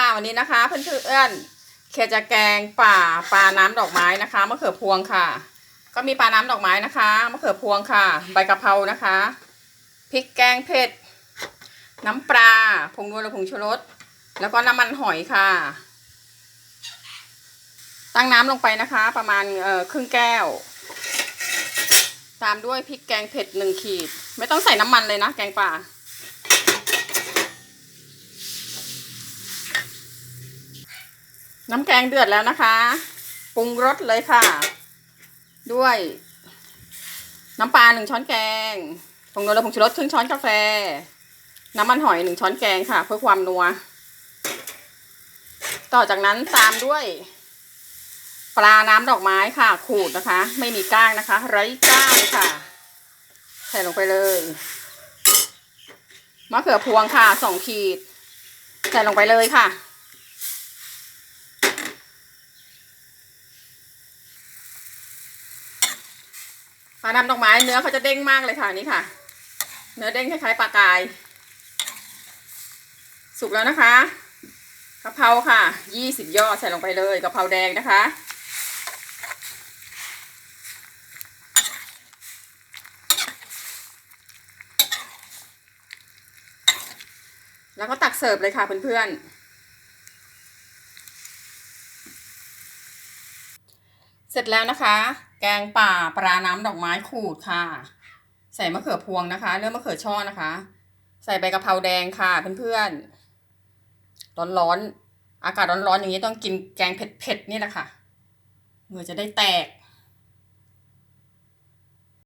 ค่ะวันนี้นะคะเพื่อนๆเคจะแกงป่าปลาน้ำดอกไม้นะคะมะเขือพวงค่ะ ก็มีปลาน้ำดอกไม้นะคะมะเขือพวงค่ะ ใบกะเพรานะคะพริกแกงเผ็ดน้ำปลาผงนัวและผงชูรสแล้วก็น้ำมันหอยค่ะ ตั้งน้ำลงไปนะคะ ประมาณเอ่อครึ่งแก้ว ตามด้วยพริกแกงเผ็ดหนึ่งขีด ไม่ต้องใส่น้ำมันเลยนะแกงป่า น้ำแกงเดือดแล้วนะคะ ปรุงรสเลยค่ะ ด้วย น้ำปลาหนึ่งช้อนแกงผงนัวและผงชูรสครึ่งช้อนกาแฟ น้ำมันหอยหนึ่งช้อนแกงค่ะ เพื่อความนัว ต่อจากนั้นตามด้วย ปลาน้ำดอกไม้ค่ะ ขูดนะคะ ไม่มีก้างนะคะ ไร้ก้างค่ะ ใส่ลงไปเลยมะเขือพวงค่ะสองขีด ใส่ลงไปเลยค่ะ ปลานำดอกไม้เนื้อเขาจะเด้งมากเลยค่ะนี่ค่ะ เนื้อเด้งคล้ายๆปลากาย สุกแล้วนะคะกะเพราค่ะยี่สิบยอดใส่ลงไปเลยกะเพราแดงนะคะแล้วก็ตักเสิร์ฟเลยค่ะเพื่อนๆ เสร็จแล้วนะคะ แกงป่าปลาน้ำดอกไม้ขูดค่ะ ใส่มะเขือพวงนะคะเลืองมะเขือช่อนะคะ ใส่ใบกะเพราแดงค่ะเพื่อนๆร้อนๆอากาศร้อนๆอย่างนี้ต้องกินแกงเผ็ดๆนี่แหละค่ะเหงื่อจะได้แตก